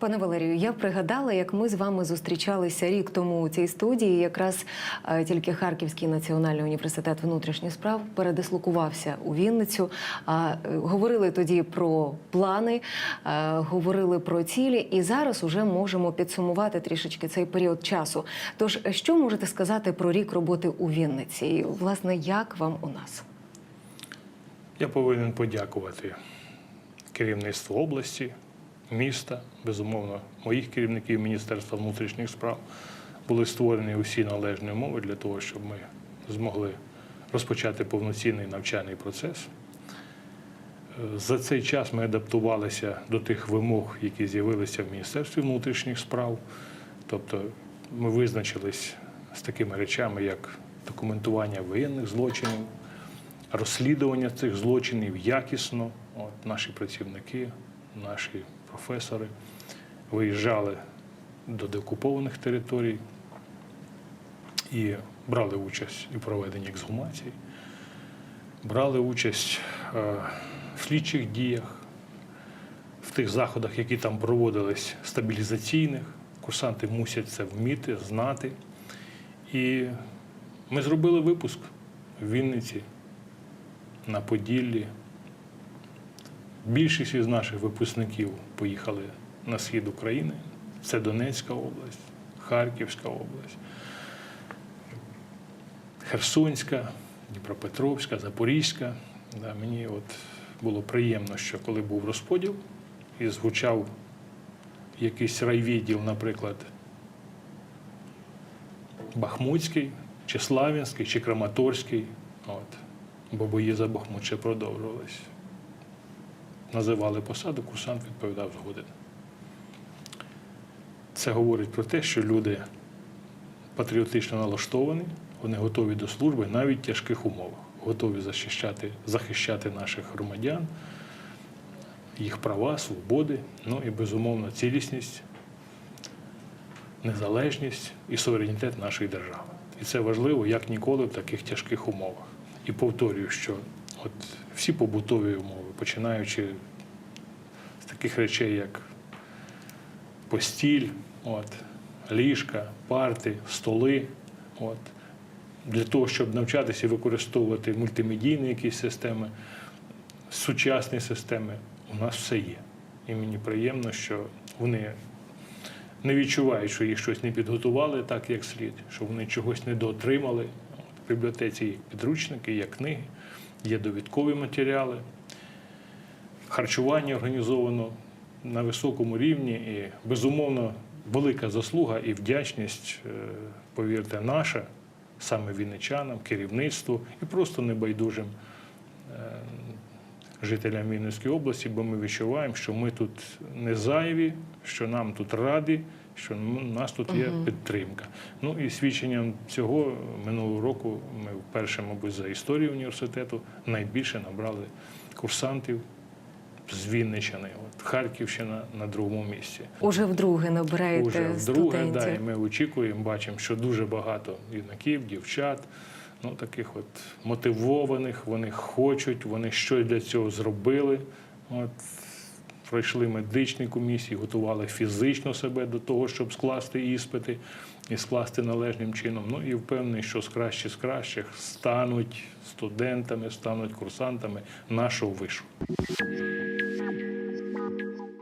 Пане Валерію, я пригадала, як ми з вами зустрічалися рік тому у цій студії. Якраз е, тільки Харківський національний університет внутрішніх справ передислокувався у Вінницю. Е, говорили тоді про плани, е, говорили про цілі, і зараз уже можемо підсумувати трішечки цей період часу. Тож, що можете сказати про рік роботи у Вінниці? Власне, як вам у нас? Я повинен подякувати керівництву області, міста, безумовно, моїх керівників Міністерства внутрішніх справ. Були створені усі належні умови для того, щоб ми змогли розпочати повноцінний навчальний процес. За цей час ми адаптувалися до тих вимог, які з'явилися в Міністерстві внутрішніх справ. Тобто ми визначились з такими речами, як документування воєнних злочинів, розслідування цих злочинів якісно. От наші працівники, наші професори виїжджали до деокупованих територій і брали участь у проведенні ексгумацій, брали участь е, в слідчих діях, в тих заходах, які там проводились стабілізаційних. Курсанти мусять це вміти, знати. І ми зробили випуск в Вінниці на Поділлі. Більшість із наших випускників поїхали на схід України. Це Донецька область, Харківська область, Херсонська, Дніпропетровська, Запорізька. Да, мені от було приємно, що коли був розподіл і звучав якийсь райвідділ, наприклад, Бахмутський, чи Славянський, чи Краматорський. От. Бо бої за Бахмут ще продовжувались. Називали посаду, курсант відповідав згоден. Це говорить про те, що люди патріотично налаштовані, вони готові до служби навіть в тяжких умовах, готові захищати, захищати наших громадян, їх права, свободи, ну і безумовно цілісність, незалежність і суверенітет нашої держави. І це важливо як ніколи в таких тяжких умовах. І повторюю, що от всі побутові умови, починаючи з таких речей, як постіль, от, ліжка, парти, столи. От, для того, щоб навчатися і використовувати мультимедійні якісь системи, сучасні системи, у нас все є. І мені приємно, що вони не відчувають, що їх щось не підготували так, як слід, що вони чогось не доотримали. От, В бібліотеці є підручники, є книги, є довідкові матеріали. Харчування організовано на високому рівні і, безумовно, велика заслуга і вдячність, е, повірте, наша, саме вінничанам, керівництву і просто небайдужим е, жителям Вінницької області, бо ми відчуваємо, що ми тут не зайві, що нам тут раді, що у нас тут є підтримка. Ну і свідченням цього минулого року ми вперше, мабуть, за історію університету найбільше набрали курсантів з Вінниччини. От Харківщина на другому місці. Уже вдруге набираєте Уже вдруге, студентів. да, і ми очікуємо, бачимо, що дуже багато юнаків, дівчат, ну таких от мотивованих, вони хочуть, вони щось для цього зробили. От, пройшли медичні комісії, готували фізично себе до того, щоб скласти іспити і скласти належним чином. Ну і впевнений, що з кращих з кращих стануть студентами, стануть курсантами нашого вишу.